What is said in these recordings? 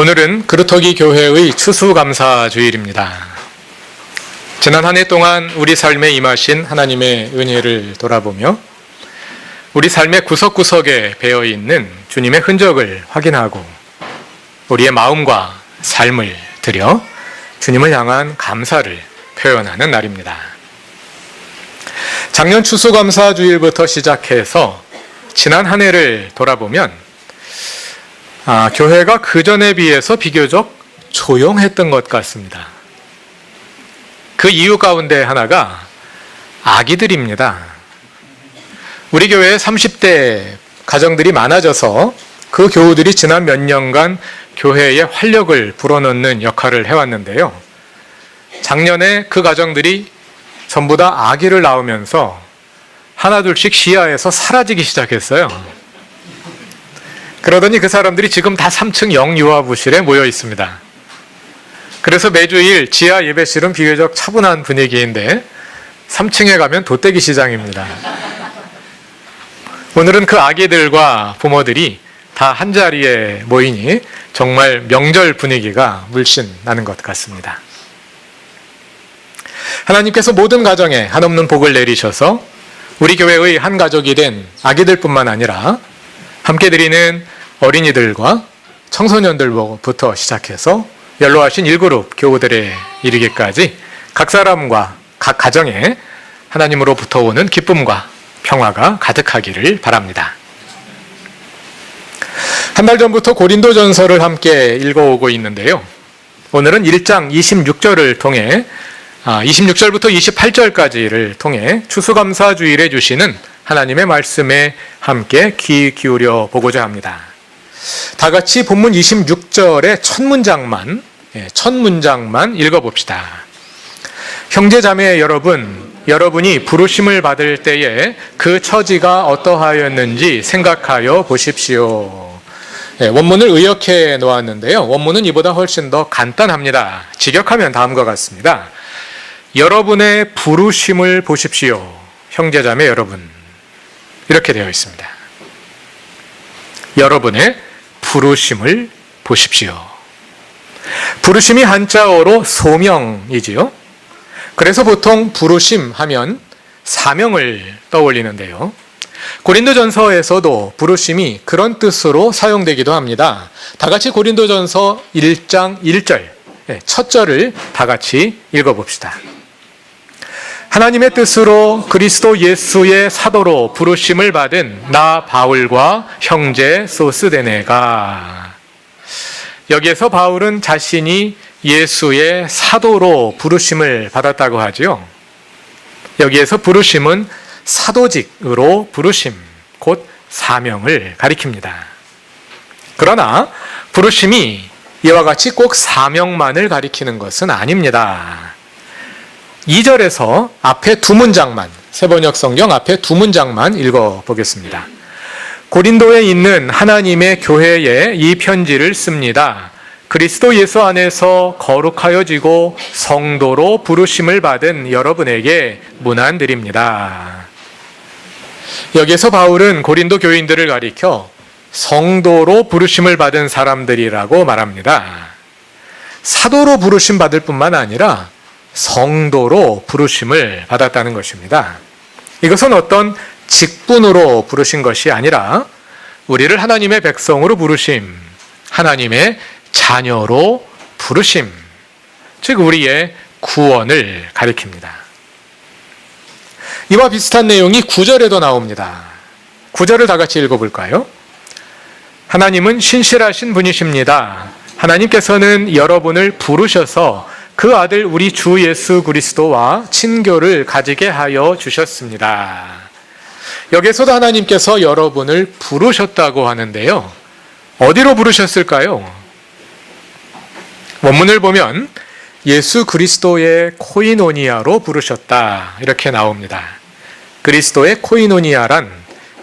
오늘은 그루터기 교회의 추수감사 주일입니다. 지난 한 해 동안 우리 삶에 임하신 하나님의 은혜를 돌아보며 우리 삶의 구석구석에 배어 있는 주님의 흔적을 확인하고 우리의 마음과 삶을 들여 주님을 향한 감사를 표현하는 날입니다. 작년 추수감사 주일부터 시작해서 지난 한 해를 돌아보면 아, 교회가 그 전에 비해서 비교적 조용했던 것 같습니다. 그 이유 가운데 하나가 아기들입니다. 우리 교회에 30대 가정들이 많아져서 그 교우들이 지난 몇 년간 교회에 활력을 불어넣는 역할을 해왔는데요. 작년에 그 가정들이 전부 다 아기를 낳으면서 하나둘씩 시야에서 사라지기 시작했어요. 그러더니 그 사람들이 지금 다 3층 영유아부실에 모여 있습니다. 그래서 매주일 지하 예배실은 비교적 차분한 분위기인데 3층에 가면 돗대기 시장입니다. 오늘은 그 아기들과 부모들이 다 한자리에 모이니 정말 명절 분위기가 물씬 나는 것 같습니다. 하나님께서 모든 가정에 한없는 복을 내리셔서 우리 교회의 한 가족이 된 아기들뿐만 아니라 함께 드리는 어린이들과 청소년들부터 시작해서 연로하신 1그룹 교우들에 이르기까지 각 사람과 각 가정에 하나님으로부터 오는 기쁨과 평화가 가득하기를 바랍니다. 한 달 전부터 고린도 전서를 함께 읽어오고 있는데요. 오늘은 1장 26절을 통해 26절부터 28절까지를 통해 추수감사 주일에 주시는 하나님의 말씀에 함께 귀 기울여 보고자 합니다. 다 같이 본문 26절의 첫 문장만, 예, 첫 문장만 읽어봅시다. 형제 자매 여러분, 여러분이 부르심을 받을 때에 그 처지가 어떠하였는지 생각하여 보십시오. 예, 원문을 의역해 놓았는데요. 원문은 이보다 훨씬 더 간단합니다. 직역하면 다음과 같습니다. 여러분의 부르심을 보십시오. 형제자매 여러분. 이렇게 되어 있습니다. 여러분의 부르심을 보십시오. 부르심이 한자어로 소명이지요. 그래서 보통 부르심 하면 사명을 떠올리는데요. 고린도전서에서도 부르심이 그런 뜻으로 사용되기도 합니다. 다 같이 고린도전서 1장 1절, 첫 절을 다 같이 읽어 봅시다. 하나님의 뜻으로 그리스도 예수의 사도로 부르심을 받은 나 바울과 형제 소스데네가 여기에서 바울은 자신이 예수의 사도로 부르심을 받았다고 하지요. 여기에서 부르심은 사도직으로 부르심, 곧 사명을 가리킵니다. 그러나 부르심이 이와 같이 꼭 사명만을 가리키는 것은 아닙니다. 2절에서 앞에 두 문장만, 세번역 성경 앞에 두 문장만 읽어 보겠습니다. 고린도에 있는 하나님의 교회에 이 편지를 씁니다. 그리스도 예수 안에서 거룩하여지고 성도로 부르심을 받은 여러분에게 문안 드립니다. 여기에서 바울은 고린도 교인들을 가리켜 성도로 부르심을 받은 사람들이라고 말합니다. 사도로 부르심 받을 뿐만 아니라 성도로 부르심을 받았다는 것입니다. 이것은 어떤 직분으로 부르신 것이 아니라 우리를 하나님의 백성으로 부르심, 하나님의 자녀로 부르심, 즉 우리의 구원을 가리킵니다. 이와 비슷한 내용이 9절에도 나옵니다. 9절을 다 같이 읽어볼까요? 하나님은 신실하신 분이십니다. 하나님께서는 여러분을 부르셔서 그 아들 우리 주 예수 그리스도와 친교를 가지게 하여 주셨습니다. 여기서도 하나님께서 여러분을 부르셨다고 하는데요. 어디로 부르셨을까요? 원문을 보면 예수 그리스도의 코이노니아로 부르셨다. 이렇게 나옵니다. 그리스도의 코이노니아란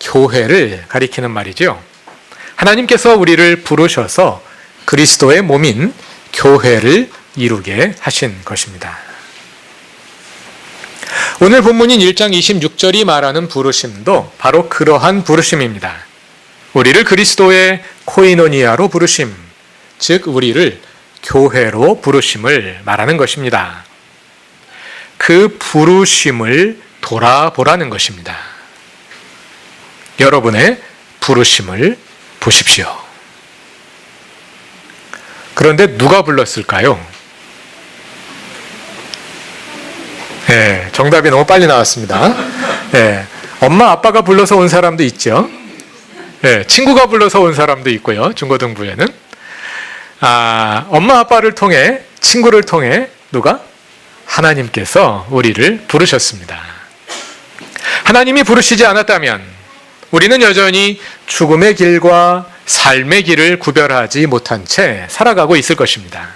교회를 가리키는 말이죠. 하나님께서 우리를 부르셔서 그리스도의 몸인 교회를 이루게 하신 것입니다. 오늘 본문인 1장 26절이 말하는 부르심도 바로 그러한 부르심입니다. 우리를 그리스도의 코이노니아로 부르심, 즉 우리를 교회로 부르심을 말하는 것입니다. 그 부르심을 돌아보라는 것입니다. 여러분의 부르심을 보십시오. 그런데 누가 불렀을까요? 예, 정답이 너무 빨리 나왔습니다. 예, 엄마 아빠가 불러서 온 사람도 있죠. 예, 친구가 불러서 온 사람도 있고요. 중고등부에는 아, 엄마 아빠를 통해 친구를 통해 누가 하나님께서 우리를 부르셨습니다. 하나님이 부르시지 않았다면 우리는 여전히 죽음의 길과 삶의 길을 구별하지 못한 채 살아가고 있을 것입니다.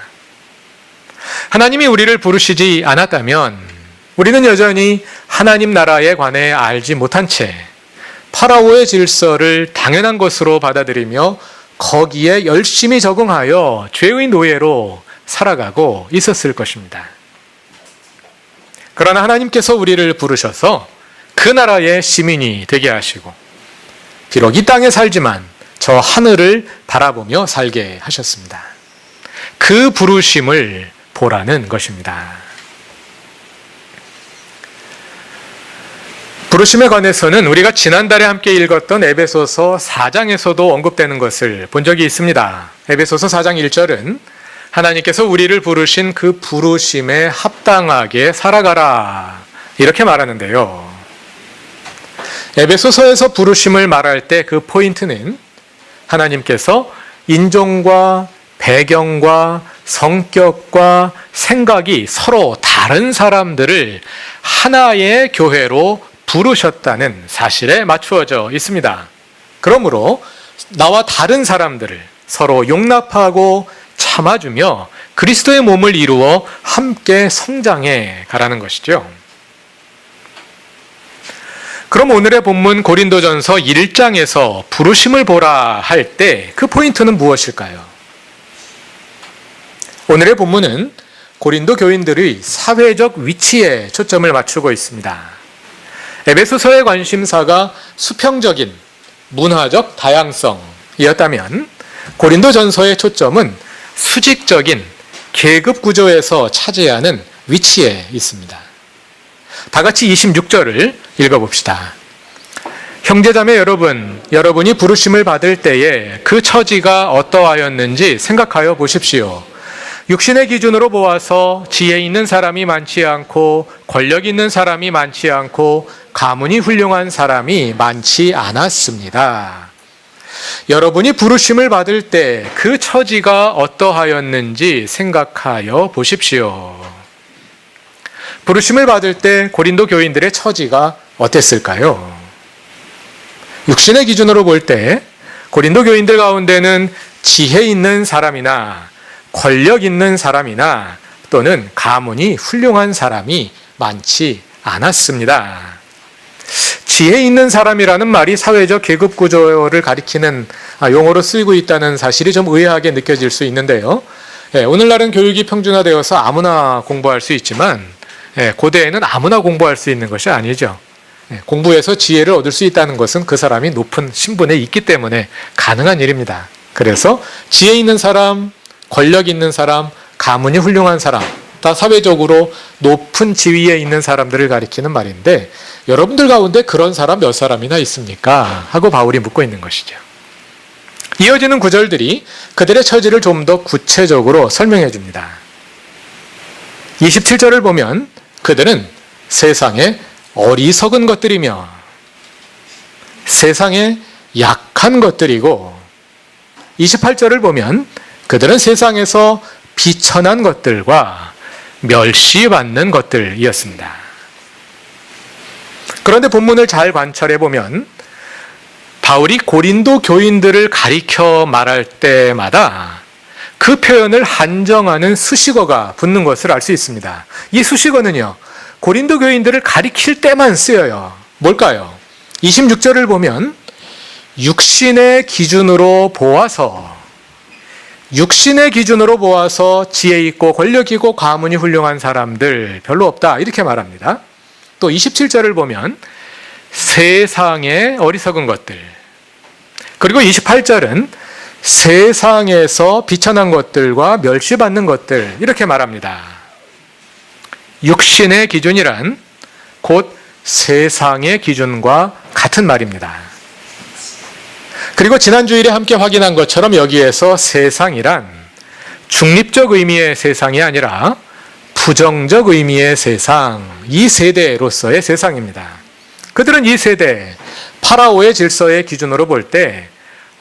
하나님이 우리를 부르시지 않았다면 우리는 여전히 하나님 나라에 관해 알지 못한 채 파라오의 질서를 당연한 것으로 받아들이며 거기에 열심히 적응하여 죄의 노예로 살아가고 있었을 것입니다. 그러나 하나님께서 우리를 부르셔서 그 나라의 시민이 되게 하시고 비록 이 땅에 살지만 저 하늘을 바라보며 살게 하셨습니다. 그 부르심을 보라는 것입니다. 부르심에 관해서는 우리가 지난달에 함께 읽었던 에베소서 4장에서도 언급되는 것을 본 적이 있습니다. 에베소서 4장 1절은 하나님께서 우리를 부르신 그 부르심에 합당하게 살아가라. 이렇게 말하는데요. 에베소서에서 부르심을 말할 때 그 포인트는 하나님께서 인종과 배경과 성격과 생각이 서로 다른 사람들을 하나의 교회로 부르셨다는 사실에 맞추어져 있습니다. 그러므로 나와 다른 사람들을 서로 용납하고 참아주며 그리스도의 몸을 이루어 함께 성장해 가라는 것이죠. 그럼 오늘의 본문 고린도전서 1장에서 부르심을 보라 할 때 그 포인트는 무엇일까요? 오늘의 본문은 고린도 교인들의 사회적 위치에 초점을 맞추고 있습니다. 에베소서의 관심사가 수평적인 문화적 다양성이었다면 고린도 전서의 초점은 수직적인 계급 구조에서 차지하는 위치에 있습니다. 다 같이 26절을 읽어봅시다. 형제자매 여러분, 여러분이 부르심을 받을 때에 그 처지가 어떠하였는지 생각하여 보십시오. 육신의 기준으로 보아서 지혜 있는 사람이 많지 않고 권력 있는 사람이 많지 않고 가문이 훌륭한 사람이 많지 않았습니다. 여러분이 부르심을 받을 때 그 처지가 어떠하였는지 생각하여 보십시오. 부르심을 받을 때 고린도 교인들의 처지가 어땠을까요? 육신의 기준으로 볼 때 고린도 교인들 가운데는 지혜 있는 사람이나 권력 있는 사람이나 또는 가문이 훌륭한 사람이 많지 않았습니다. 지혜 있는 사람이라는 말이 사회적 계급 구조를 가리키는 용어로 쓰이고 있다는 사실이 좀 의아하게 느껴질 수 있는데요. 예, 오늘날은 교육이 평준화되어서 아무나 공부할 수 있지만 예, 고대에는 아무나 공부할 수 있는 것이 아니죠. 예, 공부해서 지혜를 얻을 수 있다는 것은 그 사람이 높은 신분에 있기 때문에 가능한 일입니다. 그래서 지혜 있는 사람, 권력 있는 사람, 가문이 훌륭한 사람, 다 사회적으로 높은 지위에 있는 사람들을 가리키는 말인데 여러분들 가운데 그런 사람 몇 사람이나 있습니까? 하고 바울이 묻고 있는 것이죠. 이어지는 구절들이 그들의 처지를 좀 더 구체적으로 설명해 줍니다. 27절을 보면 그들은 세상에 어리석은 것들이며 세상에 약한 것들이고 28절을 보면 그들은 세상에서 비천한 것들과 멸시받는 것들이었습니다. 그런데 본문을 잘 관찰해 보면 바울이 고린도 교인들을 가리켜 말할 때마다 그 표현을 한정하는 수식어가 붙는 것을 알 수 있습니다. 이 수식어는요, 고린도 교인들을 가리킬 때만 쓰여요. 뭘까요? 26절을 보면, 육신의 기준으로 보아서, 육신의 기준으로 보아서 지혜 있고 권력 있고 가문이 훌륭한 사람들 별로 없다. 이렇게 말합니다. 또 27절을 보면, 세상의 어리석은 것들. 그리고 28절은 세상에서 비천한 것들과 멸시받는 것들 이렇게 말합니다. 육신의 기준이란 곧 세상의 기준과 같은 말입니다. 그리고 지난 주일에 함께 확인한 것처럼 여기에서 세상이란 중립적 의미의 세상이 아니라 부정적 의미의 세상, 이 세대로서의 세상입니다. 그들은 이 세대, 파라오의 질서의 기준으로 볼 때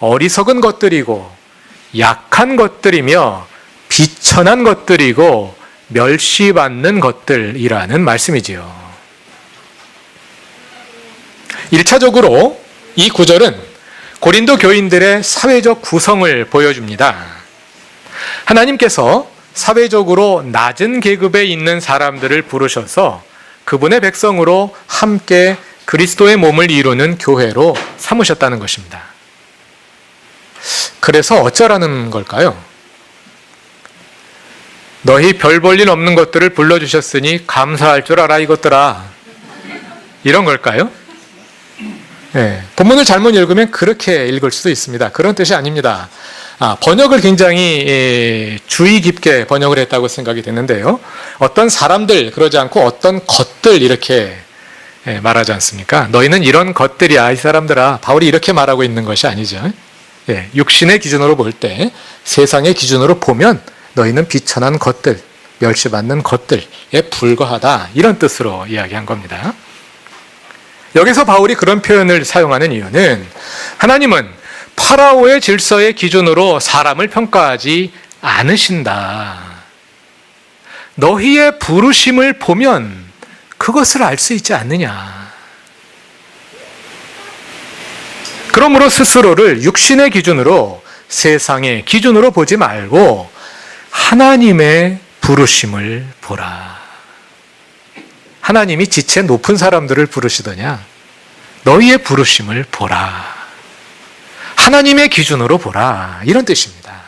어리석은 것들이고 약한 것들이며 비천한 것들이고 멸시받는 것들이라는 말씀이지요. 1차적으로 이 구절은 고린도 교인들의 사회적 구성을 보여줍니다. 하나님께서 사회적으로 낮은 계급에 있는 사람들을 부르셔서 그분의 백성으로 함께 그리스도의 몸을 이루는 교회로 삼으셨다는 것입니다. 그래서 어쩌라는 걸까요? 너희 별 볼 일 없는 것들을 불러주셨으니 감사할 줄 알아 이것들아. 이런 걸까요? 네, 본문을 잘못 읽으면 그렇게 읽을 수도 있습니다. 그런 뜻이 아닙니다. 아, 번역을 굉장히 예, 주의 깊게 번역을 했다고 생각이 되는데요. 어떤 사람들 그러지 않고 어떤 것들 이렇게 예, 말하지 않습니까? 너희는 이런 것들이야 이 사람들아. 바울이 이렇게 말하고 있는 것이 아니죠. 예, 육신의 기준으로 볼 때 세상의 기준으로 보면 너희는 비천한 것들, 멸시받는 것들에 불과하다 이런 뜻으로 이야기한 겁니다. 여기서 바울이 그런 표현을 사용하는 이유는 하나님은 파라오의 질서의 기준으로 사람을 평가하지 않으신다. 너희의 부르심을 보면 그것을 알 수 있지 않느냐. 그러므로 스스로를 육신의 기준으로 세상의 기준으로 보지 말고 하나님의 부르심을 보라. 하나님이 지체 높은 사람들을 부르시더냐? 너희의 부르심을 보라. 하나님의 기준으로 보라. 이런 뜻입니다.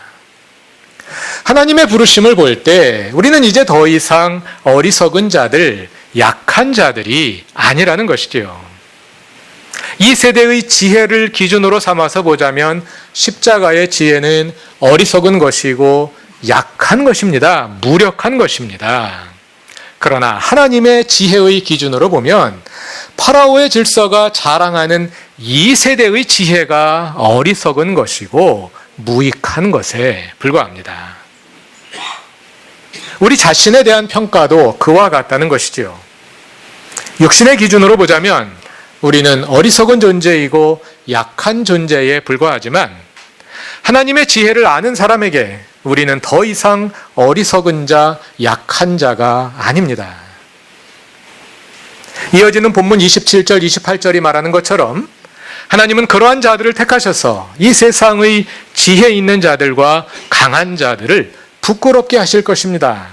하나님의 부르심을 볼 때 우리는 이제 더 이상 어리석은 자들, 약한 자들이 아니라는 것이지요. 이 세대의 지혜를 기준으로 삼아서 보자면 십자가의 지혜는 어리석은 것이고 약한 것입니다. 무력한 것입니다. 그러나 하나님의 지혜의 기준으로 보면 파라오의 질서가 자랑하는 이 세대의 지혜가 어리석은 것이고 무익한 것에 불과합니다. 우리 자신에 대한 평가도 그와 같다는 것이지요. 육신의 기준으로 보자면 우리는 어리석은 존재이고 약한 존재에 불과하지만 하나님의 지혜를 아는 사람에게 우리는 더 이상 어리석은 자, 약한 자가 아닙니다. 이어지는 본문 27절, 28절이 말하는 것처럼 하나님은 그러한 자들을 택하셔서 이 세상의 지혜 있는 자들과 강한 자들을 부끄럽게 하실 것입니다.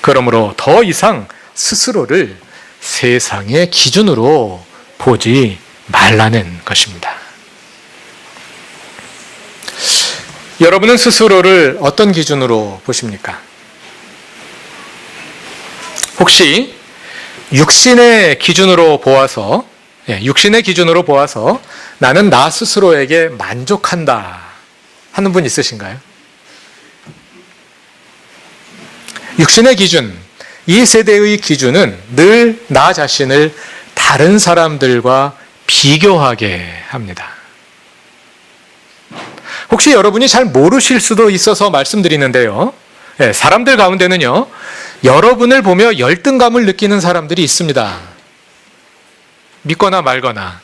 그러므로 더 이상 스스로를 세상의 기준으로 보지 말라는 것입니다. 여러분은 스스로를 어떤 기준으로 보십니까? 혹시 육신의 기준으로 보아서, 예, 육신의 기준으로 보아서 나는 나 스스로에게 만족한다 하는 분 있으신가요? 육신의 기준, 이 세대의 기준은 늘 나 자신을 다른 사람들과 비교하게 합니다. 혹시 여러분이 잘 모르실 수도 있어서 말씀드리는데요. 네, 사람들 가운데는요, 여러분을 보며 열등감을 느끼는 사람들이 있습니다. 믿거나 말거나.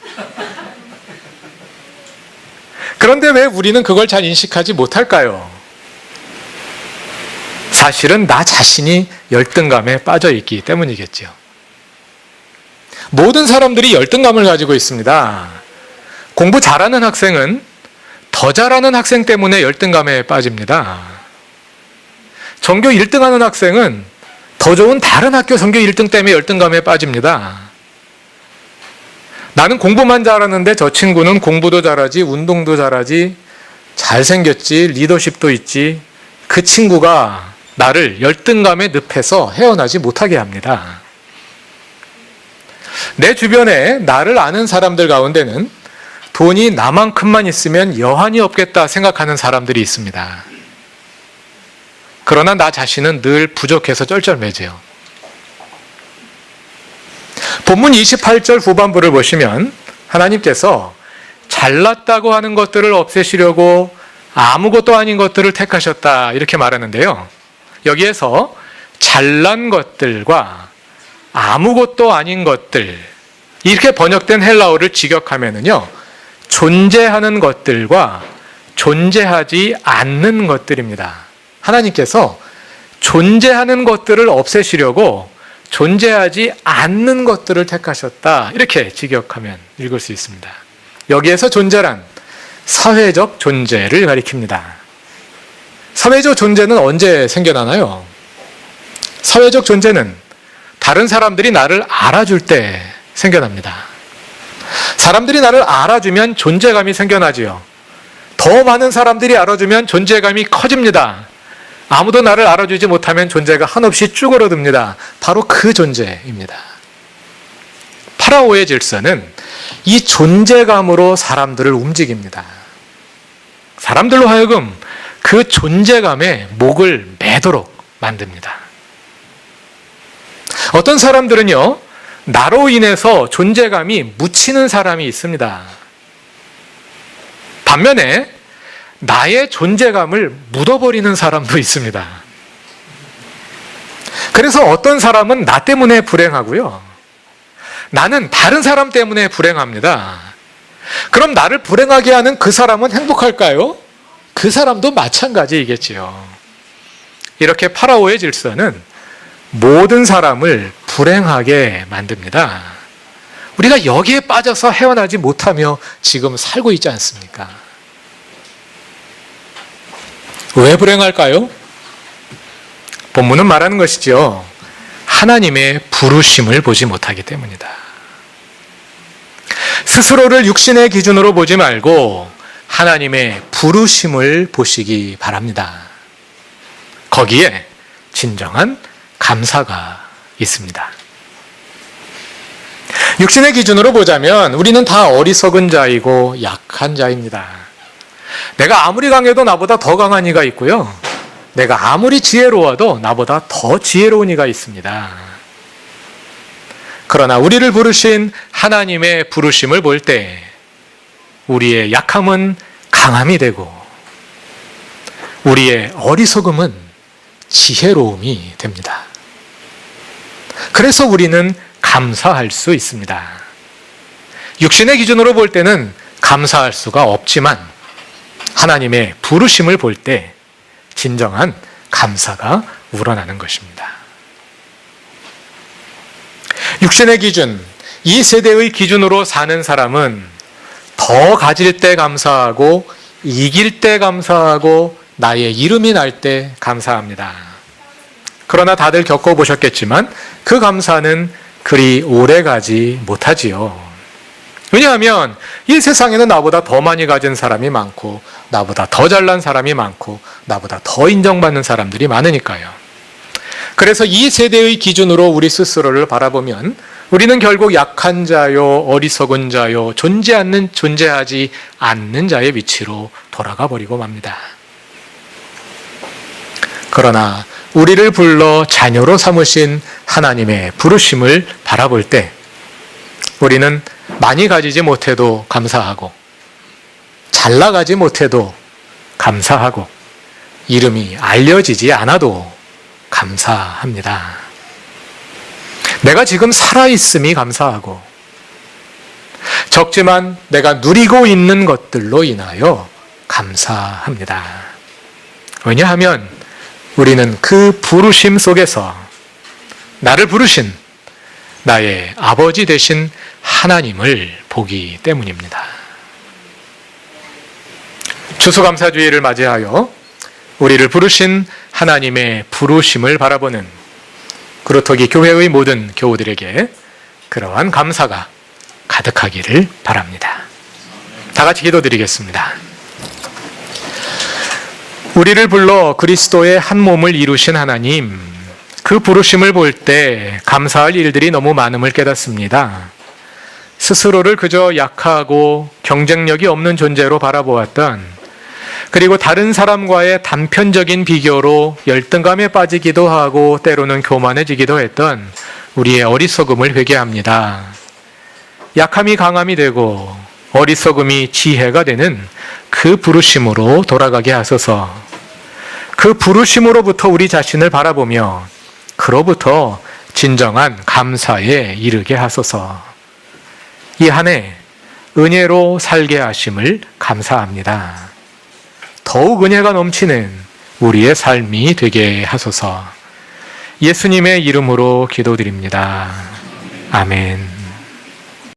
그런데 왜 우리는 그걸 잘 인식하지 못할까요? 사실은 나 자신이 열등감에 빠져 있기 때문이겠죠. 모든 사람들이 열등감을 가지고 있습니다. 공부 잘하는 학생은 더 잘하는 학생 때문에 열등감에 빠집니다. 전교 1등 하는 학생은 더 좋은 다른 학교 전교 1등 때문에 열등감에 빠집니다. 나는 공부만 잘하는데 저 친구는 공부도 잘하지, 운동도 잘하지, 잘생겼지, 리더십도 있지. 그 친구가 나를 열등감에 늪에서 헤어나지 못하게 합니다. 내 주변에 나를 아는 사람들 가운데는 돈이 나만큼만 있으면 여한이 없겠다 생각하는 사람들이 있습니다. 그러나 나 자신은 늘 부족해서 쩔쩔매져요. 본문 28절 후반부를 보시면 하나님께서 잘났다고 하는 것들을 없애시려고 아무것도 아닌 것들을 택하셨다 이렇게 말하는데요. 여기에서 잘난 것들과 아무것도 아닌 것들 이렇게 번역된 헬라어를 직역하면은요 존재하는 것들과 존재하지 않는 것들입니다. 하나님께서 존재하는 것들을 없애시려고 존재하지 않는 것들을 택하셨다. 이렇게 직역하면 읽을 수 있습니다. 여기에서 존재란 사회적 존재를 가리킵니다. 사회적 존재는 언제 생겨나나요? 사회적 존재는 다른 사람들이 나를 알아줄 때 생겨납니다. 사람들이 나를 알아주면 존재감이 생겨나지요. 더 많은 사람들이 알아주면 존재감이 커집니다. 아무도 나를 알아주지 못하면 존재가 한없이 쭈그러듭니다. 바로 그 존재입니다. 파라오의 질서는 이 존재감으로 사람들을 움직입니다. 사람들로 하여금 그 존재감에 목을 매도록 만듭니다. 어떤 사람들은요, 나로 인해서 존재감이 묻히는 사람이 있습니다. 반면에 나의 존재감을 묻어버리는 사람도 있습니다. 그래서 어떤 사람은 나 때문에 불행하고요. 나는 다른 사람 때문에 불행합니다. 그럼 나를 불행하게 하는 그 사람은 행복할까요? 그 사람도 마찬가지이겠지요. 이렇게 파라오의 질서는 모든 사람을 불행하게 만듭니다. 우리가 여기에 빠져서 헤어나지 못하며 지금 살고 있지 않습니까? 왜 불행할까요? 본문은 말하는 것이죠. 하나님의 부르심을 보지 못하기 때문이다. 스스로를 육신의 기준으로 보지 말고 하나님의 부르심을 보시기 바랍니다. 거기에 진정한 감사가 있습니다. 육신의 기준으로 보자면 우리는 다 어리석은 자이고 약한 자입니다. 내가 아무리 강해도 나보다 더 강한 이가 있고요. 내가 아무리 지혜로워도 나보다 더 지혜로운 이가 있습니다. 그러나 우리를 부르신 하나님의 부르심을 볼 때 우리의 약함은 강함이 되고 우리의 어리석음은 지혜로움이 됩니다. 그래서 우리는 감사할 수 있습니다. 육신의 기준으로 볼 때는 감사할 수가 없지만 하나님의 부르심을 볼 때 진정한 감사가 우러나는 것입니다. 육신의 기준, 이 세대의 기준으로 사는 사람은 더 가질 때 감사하고 이길 때 감사하고 나의 이름이 날 때 감사합니다. 그러나 다들 겪어보셨겠지만 그 감사는 그리 오래 가지 못하지요. 왜냐하면 이 세상에는 나보다 더 많이 가진 사람이 많고, 나보다 더 잘난 사람이 많고, 나보다 더 인정받는 사람들이 많으니까요. 그래서 이 세대의 기준으로 우리 스스로를 바라보면 우리는 결국 약한 자요, 어리석은 자요, 존재 않는, 존재하지 않는 자의 위치로 돌아가 버리고 맙니다. 그러나 우리를 불러 자녀로 삼으신 하나님의 부르심을 바라볼 때 우리는 많이 가지지 못해도 감사하고 잘 나가지 못해도 감사하고 이름이 알려지지 않아도 감사합니다. 내가 지금 살아있음이 감사하고 적지만 내가 누리고 있는 것들로 인하여 감사합니다. 왜냐하면 우리는 그 부르심 속에서 나를 부르신 나의 아버지 되신 하나님을 보기 때문입니다. 추수감사주의를 맞이하여 우리를 부르신 하나님의 부르심을 바라보는 그루터기 교회의 모든 교우들에게 그러한 감사가 가득하기를 바랍니다. 다 같이 기도드리겠습니다. 우리를 불러 그리스도의 한 몸을 이루신 하나님, 그 부르심을 볼 때 감사할 일들이 너무 많음을 깨닫습니다. 스스로를 그저 약하고 경쟁력이 없는 존재로 바라보았던 그리고 다른 사람과의 단편적인 비교로 열등감에 빠지기도 하고 때로는 교만해지기도 했던 우리의 어리석음을 회개합니다. 약함이 강함이 되고 어리석음이 지혜가 되는 그 부르심으로 돌아가게 하소서. 그 부르심으로부터 우리 자신을 바라보며 그로부터 진정한 감사에 이르게 하소서. 이 한 해 은혜로 살게 하심을 감사합니다. 더욱 은혜가 넘치는 우리의 삶이 되게 하소서. 예수님의 이름으로 기도드립니다. 아멘.